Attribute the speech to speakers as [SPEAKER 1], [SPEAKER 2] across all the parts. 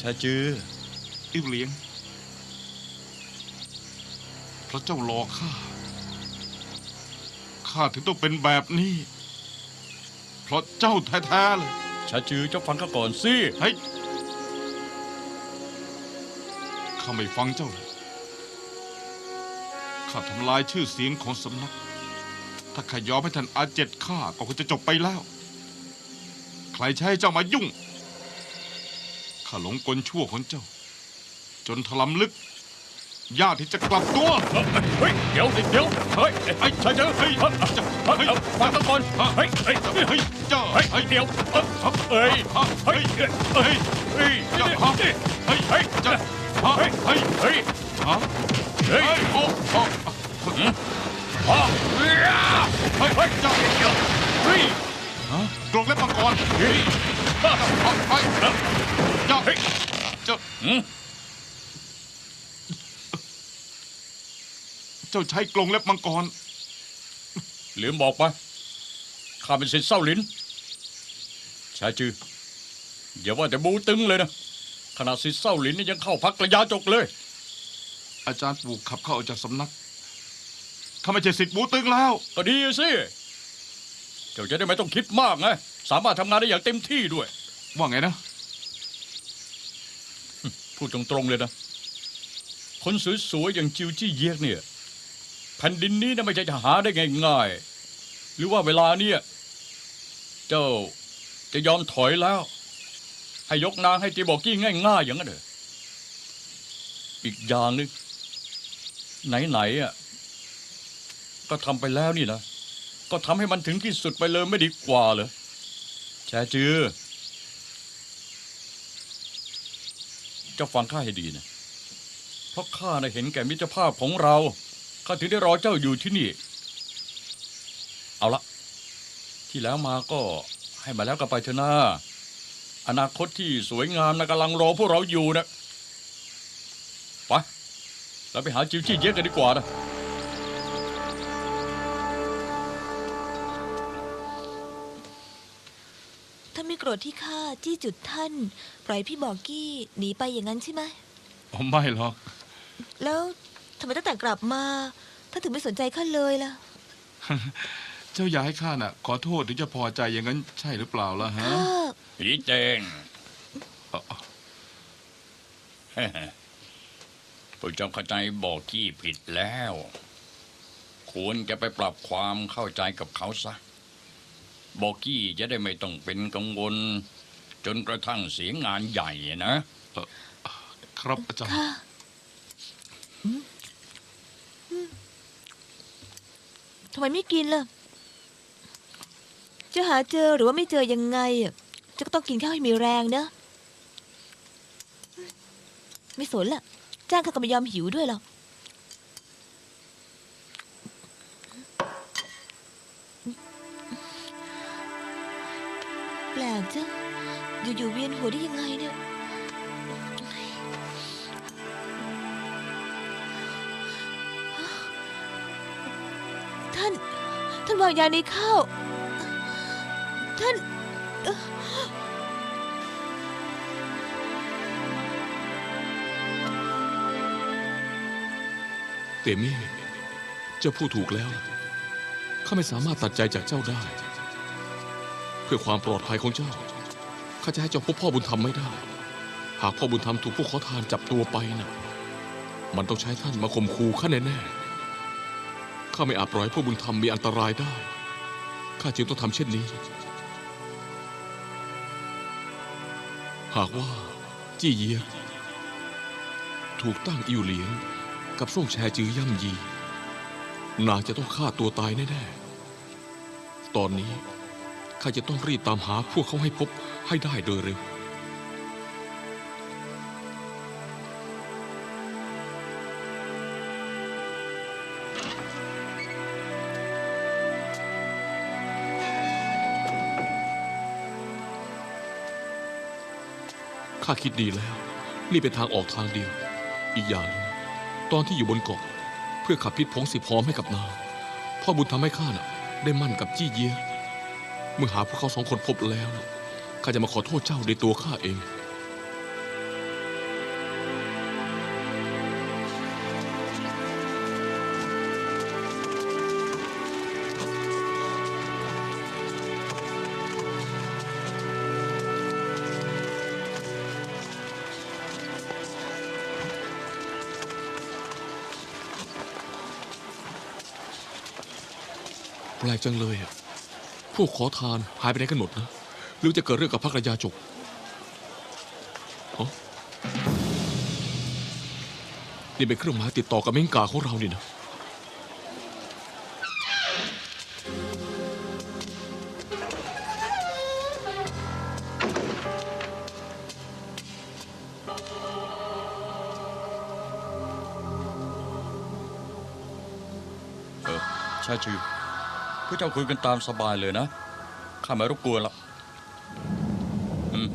[SPEAKER 1] ชาจือ
[SPEAKER 2] อิวเหลียงเพราะเจ้าหลอกข้า ข้าถึงต้องเป็นแบบนี้ เพราะเจ้าแท้ๆเลย
[SPEAKER 1] ชาจือเจ้าฟังข้าก่อนสิ
[SPEAKER 2] เฮ้ย ข้าไม่ฟังเจ้าเลยข้าทำลายชื่อเสียงของสำนัก ถ้าข้ายอมให้ท่านอาเจ็ดข้าก็คงจะจบไปแล้ว ใครใช้ให้เจ้ามายุ่ง ข้าหลงกลชั่วของเจ้า จนถลำลึกยากที่จะกลับตัว
[SPEAKER 1] เฮ้ยเดี๋ยวเดี๋ยวเฮ้ยไอ้ชาจือ
[SPEAKER 2] เฮ้ย
[SPEAKER 1] เฮ้ย
[SPEAKER 2] เจ้า
[SPEAKER 1] เฮ้ย
[SPEAKER 2] เฮ้ย
[SPEAKER 1] ฟังข้าก่อนเฮ้ยเฮ้ย
[SPEAKER 2] เฮ้ยเจ้า
[SPEAKER 1] เฮ้ยเดี๋ยวเอ้ยเอ้ย
[SPEAKER 2] เฮ้ยเฮ้ย
[SPEAKER 1] เฮ้ย
[SPEAKER 2] เจ้าฮะเฮ้ย
[SPEAKER 1] เฮ้ย
[SPEAKER 2] เจ้าฮะเฮ้ยเฮ้ย
[SPEAKER 1] เฮ้ย
[SPEAKER 2] ฮะ
[SPEAKER 1] เฮ้ย
[SPEAKER 2] เฮ้ยโอ้โอ้
[SPEAKER 1] พ่อเฮ้ย
[SPEAKER 2] เฮ้ยเฮ้ยเจ้า
[SPEAKER 1] เฮ้ย
[SPEAKER 2] ฮะ กรงเล็บมังกร
[SPEAKER 1] เฮ้ย
[SPEAKER 2] เฮ้ยเฮ้ยเจ้า
[SPEAKER 1] เฮ้ย
[SPEAKER 2] เจ้า
[SPEAKER 1] อืม
[SPEAKER 2] เจ้าใช้กรงเล็บมังกร
[SPEAKER 1] ลืมบอกไปข้าเป็นศิษย์เศร้าลิ้นชาจืออย่าว่าแต่บูตึงเลยนะขณะศิษย์เศร้าลิ้นนี่ยังเข้าพักระยะจกเลย
[SPEAKER 2] อาจารย์ปู่ขับเข้าออกจากสำนักข้าไม่ใช่สิทธิ์บูตึงแล้ว
[SPEAKER 1] ก็ดีสิ เจ้าจะได้ไม่ต้องคิดมากไงสามารถทำงานได้อย่างเต็มที่ด้วย
[SPEAKER 2] ว่าไงนะ
[SPEAKER 1] พูดตรงๆเลยนะ คนสวยๆอย่างจิวจี้เยียกเนี่ยแผ่นดินนี้นะไม่ใช่จะหาได้ง่ายๆหรือว่าเวลาเนี่ย เจ้าจะยอมถอยแล้ว ให้ยกนางให้จีบอกกี้ง่าย ๆ อย่างนั้นเหรออีกอย่างหนึงไหนๆอะก็ทำไปแล้วนี่นะ ก็ทำให้มันถึงที่สุดไปเลยไม่ดีกว่าเหรอแชจือเจ้าฟังข้าให้ดีนะ เพราะข้านะเห็นแก่มิตรภาพของเราข้าถึงได้รอเจ้าอยู่ที่นี่ เอาละ ที่แล้วมาก็ให้มาแล้วก็ไปเถอะนะอนาคตที่สวยงามนะกำลังรอพวกเราอยู่นะไปเราไปหาจิวจี้เย็กกันดีกว่านะ
[SPEAKER 3] ท่านไม่โกรธที่ข้าจี้จุดท่าน ปล่อยพี่บอกกี้หนีไปอย่างนั้นใช่ไหม
[SPEAKER 2] อ๋อไม่หรอก
[SPEAKER 3] แล้วทำไมตั้งแต่กลับมาท่านถึงไม่สนใจข้าเลยล่ะ
[SPEAKER 2] เจ้าอยากให้ข้าน่ะ ขอโทษถึงจะพอใจอย่างนั้นใช่หรือเปล่าล่ะฮะ
[SPEAKER 3] ข้า
[SPEAKER 1] ผีเจง
[SPEAKER 2] อ๋อ
[SPEAKER 1] พวกเจ้าเข้าใจบอกกี้ผิดแล้ว ควรจะไปปรับความเข้าใจกับเขาซะ บอกกี้จะได้ไม่ต้องเป็นกังวล จนกระทั่งเสียงานใหญ่นะ
[SPEAKER 2] ครับอาจารย์
[SPEAKER 3] ข้าอืมอืมทำไมไม่กินล่ะ จะหาเจอหรือว่าไม่เจอยังไงอะจะก็ต้องกินข้าวให้มีแรงนะ ไม่สนล่ะจ้างข้าก็ไม่ยอมหิวด้วยหรอก อยู่ๆเวียนหัวได้ยังไงเนี่ยท่าน ท่านวางยาในข้าว ท่าน
[SPEAKER 4] เตมี่เจ้าพูดถูกแล้ว ข้าไม่สามารถตัดใจจากเจ้าได้ เพื่อความปลอดภัยของเจ้า ข้าจะให้เจ้าพบพ่อบุญธรรมไม่ได้ หากพ่อบุญธรรมถูกพวกขอทานจับตัวไปนะมันต้องใช้ท่านมาข่มขู่ข้าแน่ๆข้าไม่อาจปล่อยพ่อบุญธรรมมีอันตรายได้ ข้าจึงต้องทำเช่นนี้ หากว่าจี้เยียถูกตั้งอิวเหลียงกับส่งแชจือย่ำยี นางจะต้องฆ่าตัวตายแน่ๆ ตอนนี้ ข้าจะต้องรีบตามหาพวกเขาให้พบให้ได้โดยเร็ว ข้าคิดดีแล้ว นี่เป็นทางออกทางเดียว อีกอย่างตอนที่อยู่บนเกาะเพื่อขับพิษผงสิพร้อมให้กับนางพ่อบุญทำให้ข้าน่ะ ได้มั่นกับจี้เยีย เมื่อหาพวกเขาสองคนพบแล้วข้าจะมาขอโทษเจ้าในตัวข้าเองไรจังเลยอะ พวกขอทานหายไปไหนกันหมดนะหรือจะเกิดเรื่องกับพระกระยาจกฮะนี่เป็นเครื่องหมายติดต่อกับเม้งกาของเรานี่นะ
[SPEAKER 1] เออใช่ชิว พวกเจ้าคุยกันตามสบายเลยนะ ข้าไม่รบกวนละอืม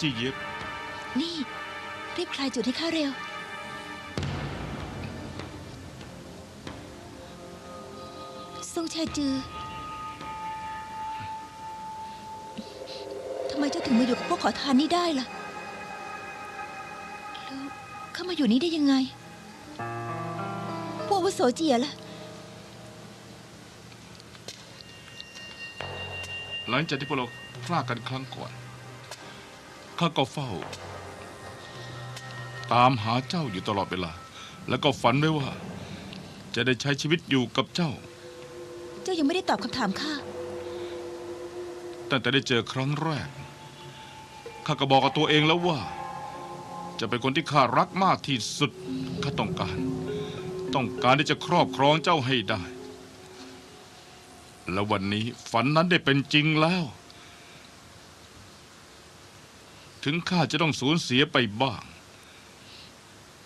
[SPEAKER 2] จี้เย็บ
[SPEAKER 3] นี่ รีบคลายจุดให้ข้าเร็ว ทรงแชจือทำไมเจ้าถึงมาอยู่กับพวกขอทานนี่ได้ล่ะ แล้วเข้ามาอยู่นี่ได้ยังไง พวกวุโสเจียล่ะ
[SPEAKER 2] หลังจากที่พวกเราพลาดกันครั้งก่อน ข้าก็เฝ้า ตามหาเจ้าอยู่ตลอดเวลา แล้วก็ฝันไว้ว่า จะได้ใช้ชีวิตอยู่กับเจ้า
[SPEAKER 3] เจ้ายังไม่ได้ตอบคำถามข้า
[SPEAKER 2] ตั้งแต่ได้เจอครั้งแรก ข้าก็บอกกับตัวเองแล้วว่า จะเป็นคนที่ข้ารักมากที่สุด ข้าต้องการ ต้องการที่จะครอบครองเจ้าให้ได้ และวันนี้ฝันนั้นได้เป็นจริงแล้ว ถึงข้าจะต้องสูญเสียไปบ้าง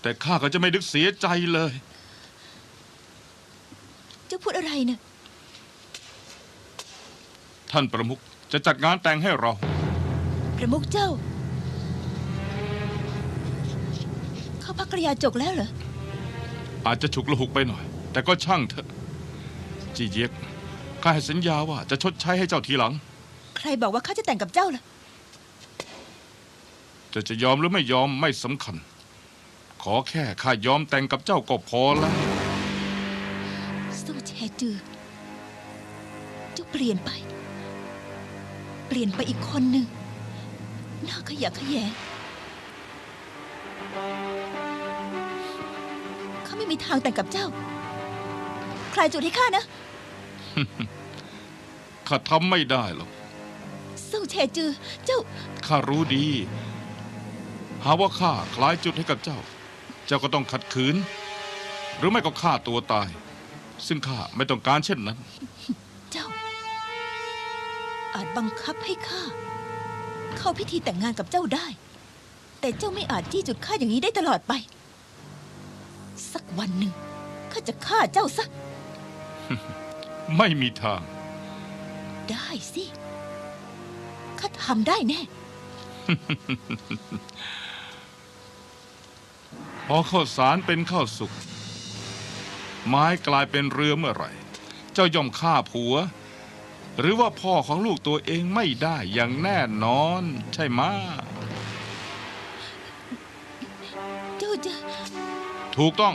[SPEAKER 2] แต่ข้าก็จะไม่นึกเสียใจเลย
[SPEAKER 3] เจ้าพูดอะไรเนี่ย
[SPEAKER 2] ท่านประมุขจะจัดงานแต่งให้เรา
[SPEAKER 3] ประมุขเจ้า เข้าพักกระยาจกแล้วเหรอ
[SPEAKER 2] อาจจะฉุกละหุกไปหน่อย แต่ก็ช่างเถอะ จีเย็กข้าให้สัญญาว่าจะชดใช้ให้เจ้าทีหลัง
[SPEAKER 3] ใครบอกว่าข้าจะแต่งกับเจ้าล่ะ
[SPEAKER 2] จะจะยอมหรือไม่ยอมไม่สำคัญ ขอแค่ข้ายอมแต่งกับเจ้าก็พอแล้ว
[SPEAKER 3] สู้แชจือเจ้าเปลี่ยนไป เปลี่ยนไปอีกคนหนึ่งน่าขยะแขยงข้าไม่มีทางแต่งกับเจ้า ใครจุดให้ข้านะ
[SPEAKER 2] ข้าทำไม่ได้หรอก
[SPEAKER 3] สู้แชจือ เจ้า
[SPEAKER 2] ข้ารู้ดี หาว่าข้าคล้ายจุดให้กับเจ้า เจ้าก็ต้องขัดขืน หรือไม่ก็ฆ่าตัวตาย ซึ่งข้าไม่ต้องการเช่นนั้น
[SPEAKER 3] เจ้า อาจบังคับให้ข้าเข้าพิธีแต่งงานกับเจ้าได้ แต่เจ้าไม่อาจจี้จุดข้าอย่างนี้ได้ตลอดไป สักวันหนึ่งข้าจะฆ่าเจ้าซะ
[SPEAKER 2] ไม่มีทาง
[SPEAKER 3] ได้สิข้าทำได้แน่
[SPEAKER 2] พอข้าวสารเป็นข้าวสุก ไม้กลายเป็นเรือเมื่อไหร่ เจ้าย่อมฆ่าผัว หรือว่าพ่อของลูกตัวเองไม่ได้อย่างแน่นอน ใช่ไหมะ
[SPEAKER 3] เจ้าจะ
[SPEAKER 2] ถูกต้อง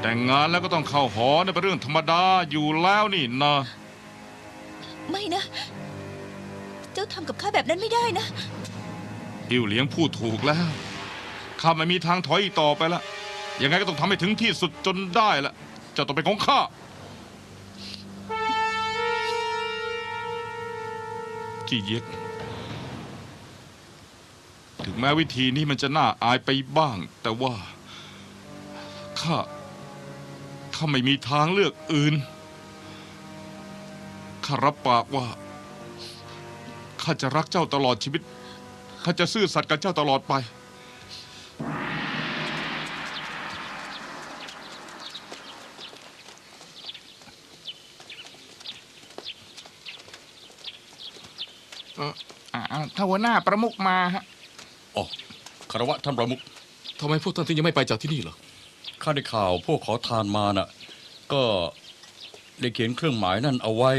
[SPEAKER 2] แต่งงานแล้วก็ต้องเข้าหอนะเป็นเรื่องธรรมดาอยู่แล้วนี่นะ
[SPEAKER 3] ไม่นะ เจ้าทำกับข้าแบบนั้นไม่ได้นะ
[SPEAKER 2] อิวเหลียงพูดถูกแล้วข้าไม่มีทางถอยอีกต่อไปละยังไงก็ต้องทำให้ถึงที่สุดจนได้ละเจ้าต้องเป็นของข้า จีเย็ก ถึงแม้วิธีนี้มันจะน่าอายไปบ้าง แต่ว่าข้าข้าไม่มีทางเลือกอื่นข้ารับปากว่าข้าจะรักเจ้าตลอดชีวิตข้าจะซื่อสัตย์กับเจ้าตลอดไป
[SPEAKER 5] ถ้าหัวหน้าประมุขมาฮะ
[SPEAKER 1] อ๋อคารวะท่านประมุข
[SPEAKER 4] ทำไมพวกท่านถึงยังไม่ไปจากที่นี่ล่ะ
[SPEAKER 1] ข้าได้ข่าวพวกขอทานมาน่ะ ก็ได้เขียนเครื่องหมายนั่นเอาไว้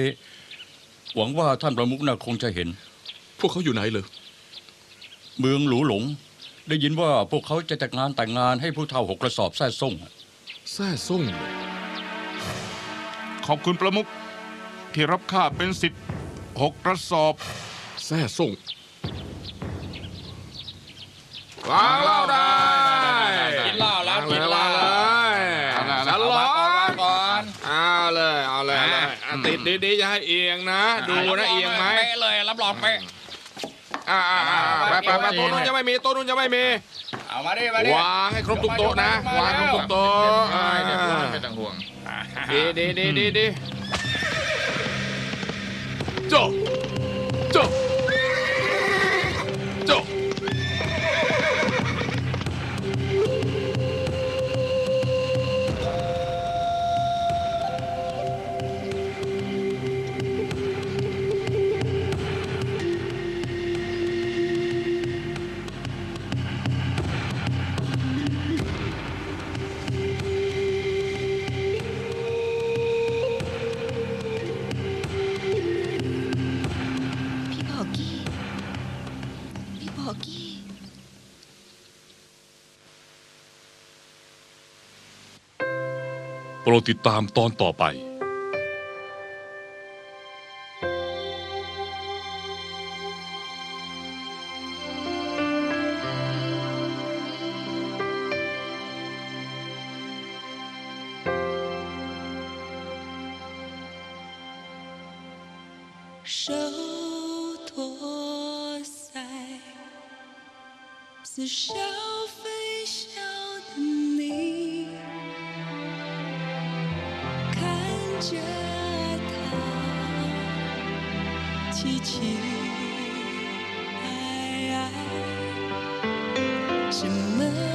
[SPEAKER 1] หวังว่าท่านประมุขน่ะคงจะเห็น
[SPEAKER 4] พวกเขาอยู่ไหนเลย
[SPEAKER 1] เมืองหลูหลง ได้ยินว่าพวกเขาจะจัดงานแต่งงานให้ผู้เฒ่าหกกระสอบแท้ส่ง
[SPEAKER 4] แซ่ส่งเลย
[SPEAKER 2] ขอบคุณประมุขที่รับข้าเป็นสิทธิ์หกกระสอบ
[SPEAKER 4] แซ่ส่ง
[SPEAKER 6] วางเหล้าได้
[SPEAKER 1] กินเหล้าแล้ว
[SPEAKER 6] วางเล
[SPEAKER 1] กิน
[SPEAKER 6] ย
[SPEAKER 1] เหล้า
[SPEAKER 6] วางเลย
[SPEAKER 2] เอาละ
[SPEAKER 6] ฉลอง
[SPEAKER 1] ก่อน
[SPEAKER 6] เอาเลยเอาเลยติดดีๆอย่าให้เอียงนะ ดูนะเอียงไหม
[SPEAKER 1] เป๊ะเลยรับรองเป๊ะ
[SPEAKER 6] อ่าอ่าอ่าไปไปไปโต๊ะนู้นจะไม่มีโต๊ะนู้นจะไม่มี
[SPEAKER 1] เอามาดิมาดิ
[SPEAKER 6] วางให้ครบทุกโต๊ะนะวางครบทุกโต๊ะ
[SPEAKER 5] ไม่ต้องห่วง
[SPEAKER 6] ดีดีดีดีดี
[SPEAKER 4] จ้โจ้โป
[SPEAKER 7] รดติดตามตอนต่อไป
[SPEAKER 8] 手托腮，似笑 着，他，凄凄爱，什么？